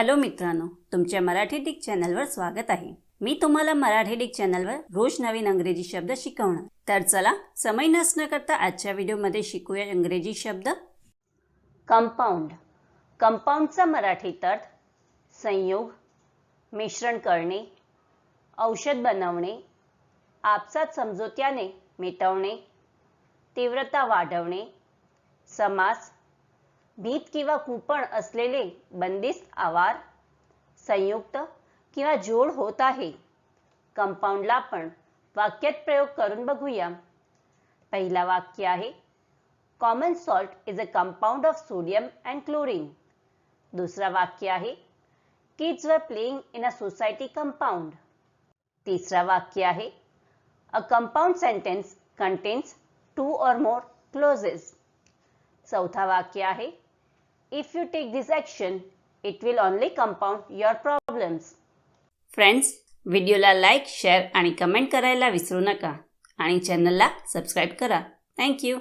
Hello मित्रांनो तुमच्या Marathi Dick चॅनलवर स्वागत आहे. मी तुम्हाला मराठी डिक चॅनलवर रोज नवीन अंग्रेजी शब्द शिकवणार. तर चला समय नसणं करता आजच्या व्हिडिओमध्ये शिकूया इंग्रजी शब्द. कंपाऊंड. कंपाऊंडचा मराठीत अर्थ संयोग मिश्रण करणे औषध बनवणे आपसात समजोत्याने मिटवणे तीव्रता वाढवणे समास भीत किंवा कुपण असलेले बंदिस्त आवार संयुक्त किंवा जोड होत आहे. कंपाऊंडला आपण वाक्यात प्रयोग करून बघूया. पहिला वाक्य आहे common salt is a compound of sodium and chlorine दुसरा वाक्य आहे kids were playing in a society compound तिसरा वाक्य आहे a compound sentence contains two or more clauses चौथा वाक्य आहे. If you take this action it will only compound your problems friends व्हिडिओला लाईक शेअर आणि कमेंट करायला विसरू नका. आणि चॅनलला सबस्क्राईब करा. थँक्यू